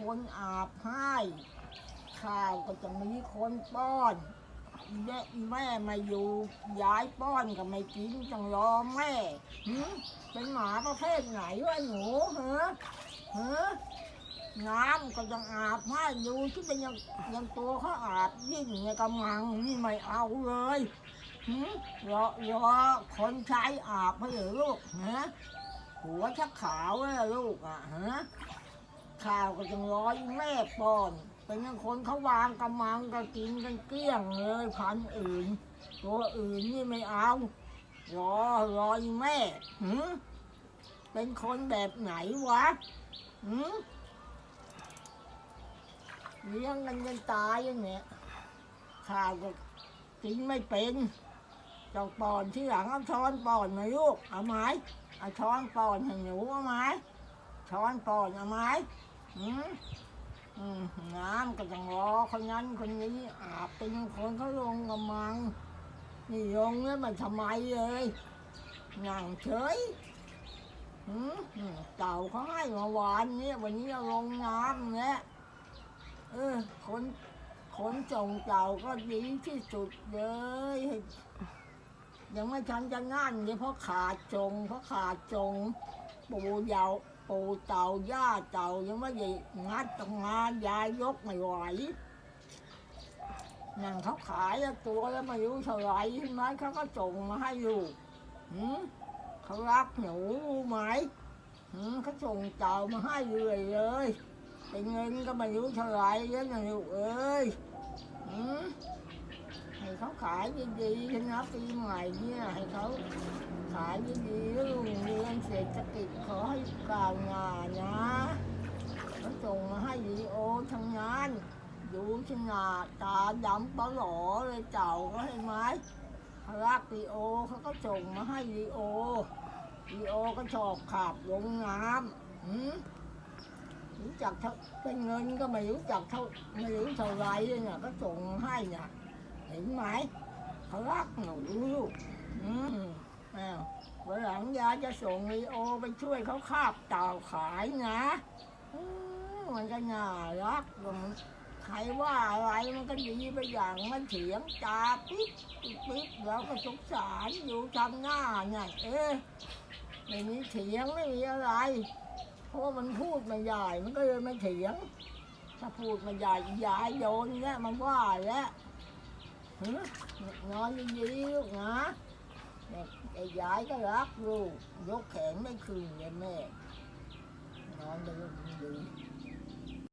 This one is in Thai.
คนอาบให้ข้าวก็จะมีคนป้อนแม่แม่มาอยู่ย้ายป้อนก็ไม่กินจังรอแม่เป็นหมาประเภทไหนวะหนูเหรอเหรอน้ำก็ยังอาบให้อยู่ที่เป็นยังยังตัวเขาอาบยิ่งในกำมังนี่ไม่เอาเลยหึรอรอคนใช้อาบให้เหรอลูกฮะหัวชักขาวเลยลูกอะฮะ ข้าวก็จะร้อยแม่ป้อน เป็นคนเขาวางกำมังก็กินกันเกลี้ยงเลยพันอื่น ตัวอื่นนี่ไม่เอารอรอยแม่หืมเป็นคนแบบไหนวะหืมเลี้ยงกันจนตายอย่างเนี้ยข้าวก็กินไม่เป็นจ้าป้อนที่หลังเอาช้อนป้อนมาลูกเอาไหมเอาช้อนป้อนให้หนูเอาไหม ช้อนปอนเอาไหมอืมอืมน้ำก็ต้องรอคนนั้นคนนี้อาบเป็นคนเขาลงกำมัง นี่ลงเนี่ยมันทำไมเลยนั่งเฉยอืมเต่าเขาให้มาวานเนี่ยวันนี้เอาลงน้ำเนี่ยเออคนคนส่งเต่าก็ดีที่สุดเลย ยังไม่ทันจะนั่นเลยเพราะขาดจงเพราะขาดจงปูยาว ปูเต่าย่าเต่ายังไม่ได้งัดตรงงานยายยกไม่ไหวนั่งเขาขายตัวแล้วไม่รู้เท่าไหรใช่ไหมเขาก็ส่งมาให้ลูกหืมเขารักหนูไหมหืมเขาส่งเต่ามาให้เรื่อยเลยเป็นเงินก็ไม่รู้เท่าไหรแล้วนะลูกเอ้ยหืมให้เขาขายดีๆนะปีใหม่เนี่ยให้เขา ขายดีๆรุ่งเรืองเศรษฐกิจขอให้กาวหน้านนะเขาส่งมาให้วีดีโอทั้งนั้นดูชนาตาดำปลาหลอเลยเจ้าก็ให้ไหมเขารักวีดีโอเขาก็ส่งมาให้วีดีโอวีดีโอก็ชอบขับลงน้ำหืมรู้จักเท่าเป็นเงินก็ไม่รู้จักเท่าไม่รู้เท่าไรเลยเนี่ยก็ส่งให้เนี่ยเห็นไหมเขารักหนูลูกอืม อ้าววันหลังยายจะส่งลีโอไปช่วยเขาคาบเต่าขายนะอืมมันก็น่ารักมันใครว่าอะไรมันก็ดีไปอย่างมันเถียงจาปิ๊บปิ๊บปิ๊บแล้วก็สงสารอยู่ทำหน้าเนี่ยเอ๊ะไม่มีเถียงไม่มีอะไร เพราะมันพูดไม่ใหญ่มันก็เลยไม่เถียง ถ้าพูดไม่ใหญ่ยายโยนเนี่ยมันว่าแล้วนอนดีๆลูกนะ ไอ้ยายก็รักลูกยกแขนไม่คืนเลยแม่นอนดูดู